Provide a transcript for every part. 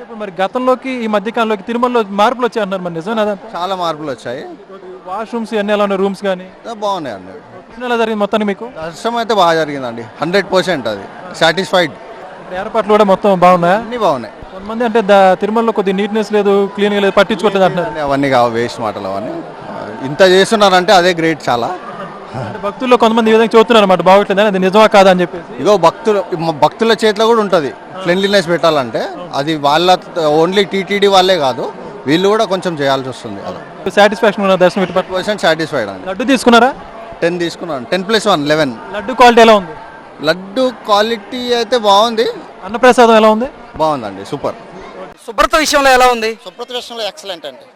ఇప్పుడు మరి గతంలోకి ఈ మధ్య కాలంలోకి తిరుమలలో మార్పులు వచ్చాయి అంటున్నారు మరి అదంతా? చాలా మార్పులు వచ్చాయి. వాష్రూమ్స్ అన్ని ఎలా ఉన్నాయి? రూమ్స్ కానీ? బాగున్నాయండి దర్శనం ఎలా జరిగింది మొత్తానికి మీకు? దర్శనం అయితే బాగా జరిగిందండి. హండ్రెడ్ పర్సెంట్ అది. సాటిస్ఫైడ్ ఏర్పాట్లు కూడా మొత్తం బాగున్నాయా? అన్నీ బాగున్నాయి. కొంతమంది అంటే ద- తిరుమలలో కొద్దిగా నీట్నెస్ లేదు క్లీన్గా లేదు పట్టించుకోవట్లేదు అంటున్నారు. అవన్నీ కావు వేస్ట్ మాటలు అవన్నీ. ఇంత చేస్తున్నారంటే అదే గ్రేట్ చాలా. అంటే భక్తుల్లో కొంతమంది ఈ విధంగా చెబుతున్నారు అన్నమాట బాగోట్లేదు అది నిజమా కాదా అని చెప్పేసి. ఇగో భక్తులు భక్తుల చేతిలో కూడా ఉంటుంది. క్లెన్లీనెస్ పెట్టాలంటే అది వాళ్ళ ఓన్లీ టీటీడీ వాళ్ళే కాదు వీళ్ళు కూడా కొంచెం చేయాల్సి వస్తుంది. అది సాటిస్ఫాక్షన్ ఉన్న దర్శనం ఇటు పర్సెంట్ సాటిస్ఫైడ్ అండి. లడ్డు తీసుకున్నారా? టెన్ తీసుకున్నాను. Ten plus one eleven laddu quality ఎలా ఉంది? లడ్డు క్వాలిటీ అయితే బాగుంది. అన్నప్రసాదం ఎలా ఉంది? బాగుందండి సూపర్ శుభ్రత విషయంలో ఎలా ఉంది? శుభ్రత విషయంలో ఎక్సలెంట్ అండి.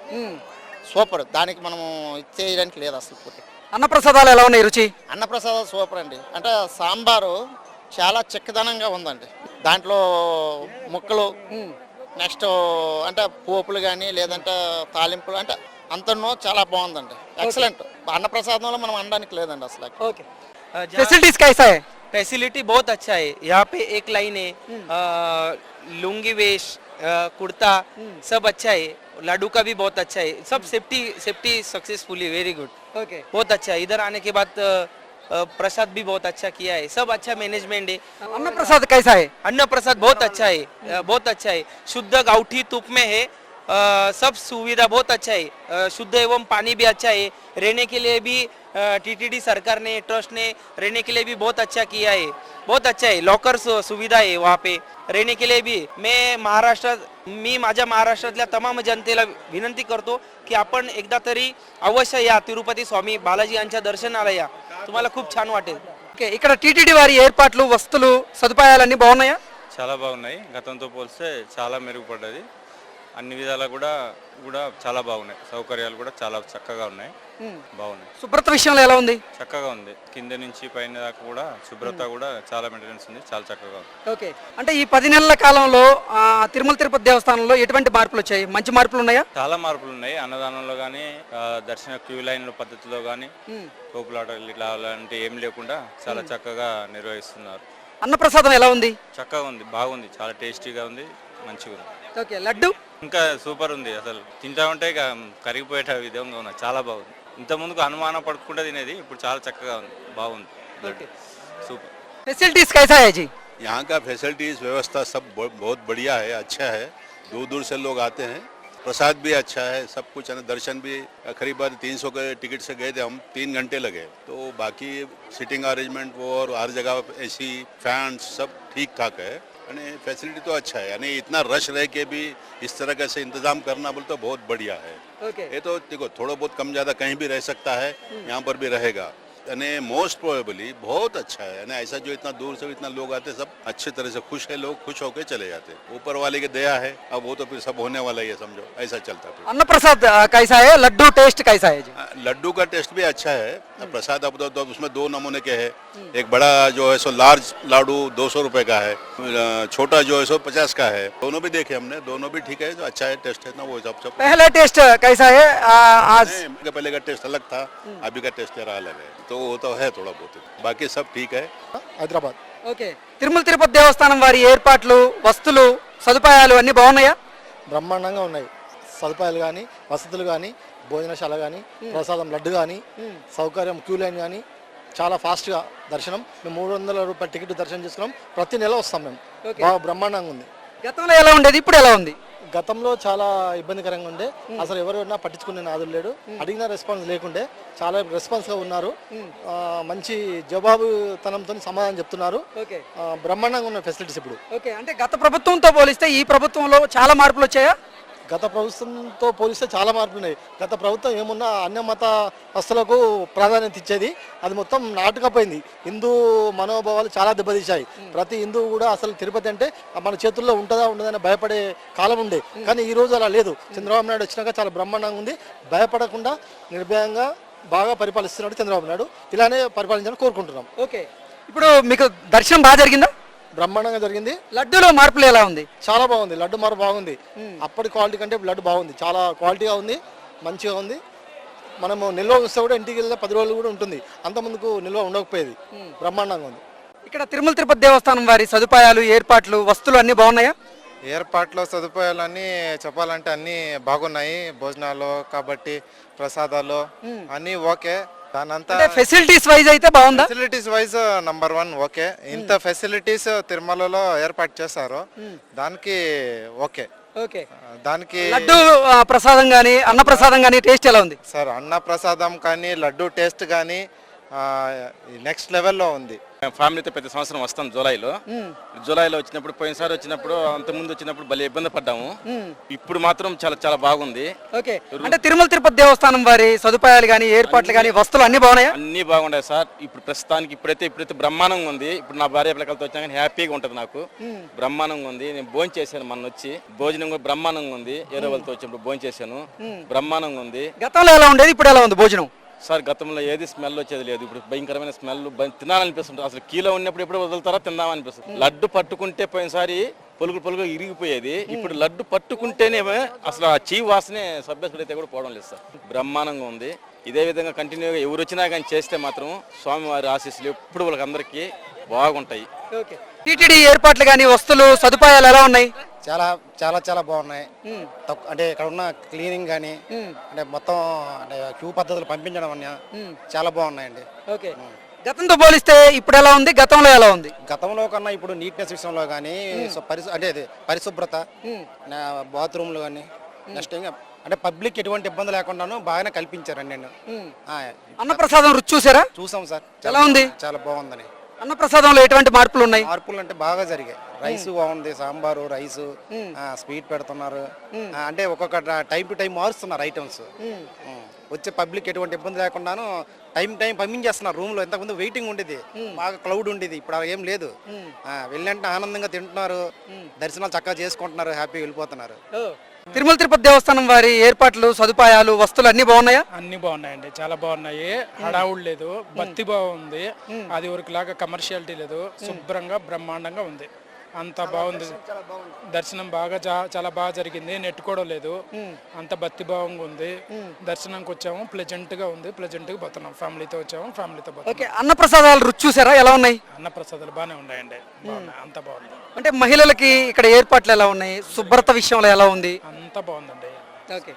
సూపర్. దానికి మనము ఇచ్చేయడానికి లేదు అసలు పూర్తి అన్నప్రసాదాలు ఎలా ఉన్నాయి రుచి అన్నప్రసాదం సూపర్ అండి అంటే సాంబారు చాలా చిక్కదనంగా ఉందండి దాంట్లో ముక్కలు నెక్స్ట్ అంటే పోపులు కానీ లేదంటే తాలింపులు అంటే అంతనో చాలా బాగుందండి ఎక్సలెంట్ అన్నప్రసాదంలో మనం అనడానికి లేదండి అసలు ఓకే ఫెసిలిటీస్ కైసా है फैसिलिटी बहुत अच्छा है यहाँ पे एक लाइन है अ, लुंगी वेश अ, कुर्ता सब अच्छा है लाडू का भी बहुत अच्छा है। सब safety safety successfully very good okay बहुत अच्छा है। इधर आने के बाद प्रसाद भी बहुत अच्छा किया है। सब अच्छा मैनेजमेंट है। अन्न प्रसाद कैसा है? अन्न प्रसाद बहुत अच्छा है। बहुत अच्छा है। शुद्ध गाउठी तुप में है। सब सुविधा बहुत अच्छा है अ, शुद्ध एवं पानी भी अच्छा है रहने के लिए भी टीटीडी सरकार ने ट्रस्ट ने रहने के लिए भी बहुत अच्छा किया है बहुत अच्छा है लॉकर सु- सुविधा आहे वहाँ पे रहने के लिए भी मैं महाराष्ट्रात मी माझ्या महाराष्ट्रातल्या तमाम जनतेला विनंती करतो की आपण एकदा तरी अवश्य या तिरुपती स्वामी बालाजी यांच्या दर्शनाला या तुम्हाला खूप छान वाटेल ఓకే ఇక్కడ టీటీడీ వారి ఏర్పాట్లు వస్తువులు సదుపాయాలన్నీ బాగున్నాయా చాలా బాగున్నాయి గతంతో పోలిస్తే చాలా మెరుగుపడ్డది అన్ని విధాలా కూడా కూడా చాలా బాగున్నాయి. సౌకర్యాలు కూడా చాలా చక్కగా ఉన్నాయి. బాగున్నాయి. శుభ్రత విషయంలో ఎలా ఉంది? చక్కగా ఉంది. కింద నుంచి పైన దాకా కూడా శుభ్రత కూడా చాలా మెయింటెనెన్స్ ఉంది. చాలా చక్కగా ఉంది. ఓకే. అంటే ఈ పది నెలల కాలంలో ఆ, తిరుమల తిరుపతి దేవస్థానంలో ఎటువంటి మార్పులు వచ్చాయి? మంచి మార్పులు ఉన్నాయా? చాలా మార్పులు ఉన్నాయి. అన్నదానంలో కానీ దర్శన క్యూ లైన్ల పద్ధతిలో కానీ తోపులాటలు ఇట్లా అలాంటి ఏం లేకుండా చాలా చక్కగా నిర్వహిస్తున్నారు. అన్నప్రసాదం ఎలా ఉంది? చక్కగా ఉంది. బాగుంది. చాలా టేస్టీగా ఉంది. మంచిగా ఉంది. ఓకే. లడ్డు? ఇంకా సూపర్ ఉంది అసలు తింటా ఉంటే ఇక కరిగిపోయేట విధంగా ఉంది చాలా బాగుంది ఇంత ముందుకు అనుమానం పడుకుంటే తినేది ఇప్పుడు చాలా చక్కగా ఉంది బాగుంది లడ్డు. సూపర్ ఫెసిలిటీస్ కైసా है जी यहाँ का फैसिलिटीज व्यवस्था सब बहु- बहुत बढ़िया है अच्छा है दूर दूर से लोग आते हैं प्रसाद भी अच्छा है सब कुछ है ना, दर्शन भी करीब तीन सौ के टिकट से गए थे हम तीन घंटे लगे तो बाकी सिटिंग अरेंजमेंट वो और हर जगह एसी फैन सब ठीक ठाक है फैसिलिटी तो अच्छा है यानी इतना रश रह के भी इस तरह का से इंतज़ाम करना बोल तो बहुत बढ़िया है। ఓకే ये तो देखो थोड़ा बहुत कम ज़्यादा कहीं भी रह सकता है यहाँ पर भी रहेगा। यानी मोस्ट प्रोबेबली बहुत अच्छा है यानी ऐसा जो इतना दूर से इतना लोग आते सब अच्छे तरह से खुश है लोग खुश होकर चले जाते ऊपर वाले की दया है अब वो तो फिर सब होने वाला ही है समझो ऐसा चलता फिर। अन्नप्रसाद आ, कैसा है? लड्डू टेस्ट कैसा है जी? हाँ, लड्डू का टेस्ट भी अच्छा है अब प्रसाद अब तो, तो उसमें दो नमूने के है एक बड़ा जो है सो लार्ज लाडू दो सौ रुपए का है अ, छोटा जो है सो पचास का है दोनों भी देखे हमने दोनों भी ठीक है जो अच्छा है टेस्ट है ना वो हिसाब से पहला टेस्ट कैसा है आ, आज नहीं, उनके पहले का टेस्ट अलग था अभी का टेस्ट जरा अलग है तो वो तो है थोड़ा बहुत बाकी सब ठीक है హైదరాబాద్ ఓకే తిరుమల తిరుపతి దేవస్థానం వారి ఏర్పాట్లు వస్తువులు సదుపాయాలు అన్ని బాగున్నాయా బ్రహ్మాండంగా ఉన్నాయి సదుపాయాలు కానీ వసతులు కానీ భోజనశాల కానీ ప్రసాదం లడ్డు కానీ సౌకర్యం క్యూ లైన్ కానీ చాలా ఫాస్ట్గా దర్శనం. మేము మూడు వందల రూపాయల టికెట్ దర్శనం చేసుకున్నాం. ప్రతి నెల వస్తాం మేము. బాగా బ్రహ్మాండంగా ఉంది. గతంలో ఎలా ఉండేది? ఇప్పుడు ఎలా ఉంది? గతంలో చాలా ఇబ్బందికరంగా ఉండే. అసలు ఎవరైనా పట్టించుకునే నాదులు లేడు. అడిగిన రెస్పాన్స్ లేకుండే. చాలా రెస్పాన్స్గా ఉన్నారు. మంచి జవాబుతనంతో సమాధానం చెప్తున్నారు. బ్రహ్మాండంగా ఉన్న ఫెసిలిటీస్ ఇప్పుడు. ఓకే. అంటే గత ప్రభుత్వంతో పోలిస్తే ఈ ప్రభుత్వంలో చాలా మార్పులు వచ్చాయా? గత ప్రభుత్వంతో పోలిస్తే చాలా మార్పులు ఉన్నాయి గత ప్రభుత్వం ఏమున్నా అన్య మత వస్తువులకు ప్రాధాన్యత ఇచ్చేది. అది మొత్తం నాటుకపోయింది. హిందూ మనోభావాలు చాలా దెబ్బతీశాయి. ప్రతి హిందువు కూడా అసలు తిరుపతి అంటే మన చేతుల్లో ఉంటుందా ఉండదని భయపడే కాలం ఉండే. కానీ ఈ రోజు అలా లేదు. చంద్రబాబు నాయుడు వచ్చినాక చాలా బ్రహ్మాండంగా ఉంది. భయపడకుండా నిర్భయంగా బాగా పరిపాలిస్తున్నాడు చంద్రబాబు నాయుడు. ఇలానే పరిపాలించాలని కోరుకుంటున్నాం. ఓకే. ఇప్పుడు మీకు దర్శనం బాగా జరిగిందా? బ్రహ్మాండంగా జరిగింది. లడ్డూలో మార్పులు ఎలా ఉంది? చాలా బాగుంది. లడ్డు మారు బాగుంది. అప్పటి క్వాలిటీ కంటే లడ్డు బాగుంది. చాలా క్వాలిటీగా ఉంది. మంచిగా ఉంది. మనము నిల్వ ఉంచితే కూడా ఇంటికి వెళ్తే పది రోజులు కూడా ఉంటుంది. అంత ముందుకు నిల్వ ఉండకపోయేది. బ్రహ్మాండంగా ఉంది. ఇక్కడ తిరుమల తిరుపతి దేవస్థానం వారి సదుపాయాలు ఏర్పాట్లు వస్తువులు అన్ని బాగున్నాయా? ఏర్పాట్లో సదుపాయాలన్నీ చెప్పాలంటే అన్నీ బాగున్నాయి. భోజనాలు కాబట్టి ప్రసాదాలు అన్నీ ఓకే. దానంతా ఫెసిలిటీస్ వైజ్ అయితే బాగుందా? Facilities wise number one okay ఇంత ఫెసిలిటీస్ తిరుమలలో ఏర్పాటు చేశారు. దానికి ఓకే ఓకే దానికి లడ్డు ఆ, ప్రసాదం కానీ అన్న ప్రసాదం కానీ టేస్ట్ ఎలా ఉంది? సార్ అన్న ప్రసాదం కానీ లడ్డు టేస్ట్ కానీ నెక్స్ట్ లెవెల్లో ఉంది. ఫ్యామిలీతో ప్రతి సంవత్సరం వస్తాం జూలైలో. జూలైలో వచ్చినప్పుడు పోయినసారి వచ్చినప్పుడు అంత ముందు వచ్చినప్పుడు భలే ఇబ్బంది పడ్డాము. ఇప్పుడు మాత్రం చాలా చాలా బాగుంది. ఓకే. అంటే తిరుమల తిరుపతి దేవస్థానం వారి సదుపాయాలు కానీ ఏర్పాట్లు కానీ వస్తువులు అన్ని బాగున్నాయా? అన్ని బాగున్నాయి సార్. ఇప్పుడు ప్రస్తుతానికి ఇప్పుడైతే ఇప్పుడైతే బ్రహ్మాండంగా ఉంది. ఇప్పుడు నా భార్య పిల్లలతో వచ్చాక కానీ హ్యాపీగా ఉంటుంది నాకు. బ్రహ్మాండంగా ఉంది. నేను భోజనం చేశాను మొన్న వచ్చి. భోజనం కూడా బ్రహ్మాండంగా ఉంది. ఏరో వాళ్ళతో వచ్చినప్పుడు భోజనం చేశాను. బ్రహ్మాండంగా ఉంది. గతంలో ఎలా ఉండేది? ఇప్పుడు ఎలా ఉంది భోజనం? సార్ గతంలో ఏది స్మెల్ వచ్చేది లేదు. ఇప్పుడు భయంకరమైన స్మెల్ తినాలనిపిస్తుంది అసలు కీలో ఉన్నప్పుడు ఎప్పుడు వదులుతారా తిందామనిపిస్తుంది. లడ్డు పట్టుకుంటే పోయినసారి పొలుగు పొలుగు ఇరిగిపోయేది. ఇప్పుడు లడ్డు పట్టుకుంటేనే అసలు ఆ చీ వాసనే సభ్యసుడు అయితే కూడా పోవడం లేదు సార్. బ్రహ్మాండంగా ఉంది. ఇదే విధంగా కంటిన్యూగా ఎవరు వచ్చినా కానీ చేస్తే మాత్రం స్వామివారి ఆశీస్సులు ఎప్పుడు వాళ్ళకి అందరికీ బాగుంటాయి. ఓకే. టీటీడీ ఏర్పాట్లు కానీ వస్తువులు సదుపాయాలు ఎలా ఉన్నాయి? చాలా చాలా చాలా బాగున్నాయి. తక్కు- అంటే ఇక్కడ ఉన్న క్లీనింగ్ కానీ అంటే మొత్తం అంటే క్యూ పద్ధతులు పంపించడం అన్న చాలా బాగున్నాయండి. ఓకే. గతంతో పోలిస్తే ఇప్పుడు ఎలా ఉంది? గతంలో ఎలా ఉంది? గతంలో కన్నా ఇప్పుడు నీట్నెస్ విషయంలో కానీ పరిశు అంటే అది పరిశుభ్రత బాత్రూమ్లు కానీ నెక్స్ట్ ఇంకా అంటే పబ్లిక్ ఎటువంటి ఇబ్బంది లేకుండాను బాగానే కల్పించారండి నేను అన్నప్రసాదం రుచి చూసారా? చూసాం సార్. ఎలా ఉంది? చాలా బాగుందని. అన్నప్రసాదంలో ఎటువంటి మార్పులు ఉన్నాయి? మార్పులు అంటే బాగా జరిగాయి. రైస్ బాగుంది సాంబారు రైస్ స్వీట్ పెడుతున్నారు. అంటే ఒక్కొక్క టైం టు టైం మారుస్తున్నారు ఐటమ్స్. వచ్చే పబ్లిక్ ఎటువంటి ఇబ్బంది లేకుండాను టైం టైం పంపించేస్తున్నారు రూమ్లో ఇంతకుముందు వెయిటింగ్ ఉండేది. బాగా క్లౌడ్ ఉండేది. ఇప్పుడు ఏం లేదు. వెళ్ళంటే ఆనందంగా తింటున్నారు. దర్శనాలు చక్కగా చేసుకుంటున్నారు. హ్యాపీగా వెళ్ళిపోతున్నారు. తిరుమల తిరుపతి దేవస్థానం వారి ఏర్పాట్లు సదుపాయాలు వస్తువులు అన్ని బాగున్నాయా? అన్ని బాగున్నాయండి. చాలా బాగున్నాయి. హడావుడు లేదు. భక్తి బాగుంది. అది ఊరికిలాగా కమర్షియాలిటీ లేదు. శుభ్రంగా బ్రహ్మాండంగా ఉంది. అంత బాగుంది. దర్శనం బాగా చాలా బాగా జరిగింది. నెట్టుకోవడం లేదు. అంత భక్తి భావంగా ఉంది. దర్శనంకి వచ్చాము. ప్లెజెంట్గా ఉంది. ప్లెజెంట్గా పోతున్నాం. ఫ్యామిలీతో వచ్చాము. ఫ్యామిలీతో ఓకే అన్నప్రసాదాలు రుచి చూసారా? ఎలా ఉన్నాయి? అన్న ప్రసాదాలు బాగానే ఉన్నాయండి అంత బాగుంది. అంటే మహిళలకి ఇక్కడ ఏర్పాట్లు ఎలా ఉన్నాయి? శుభ్రత విషయంలో ఎలా ఉంది? అంత బాగుందండి. ఓకే.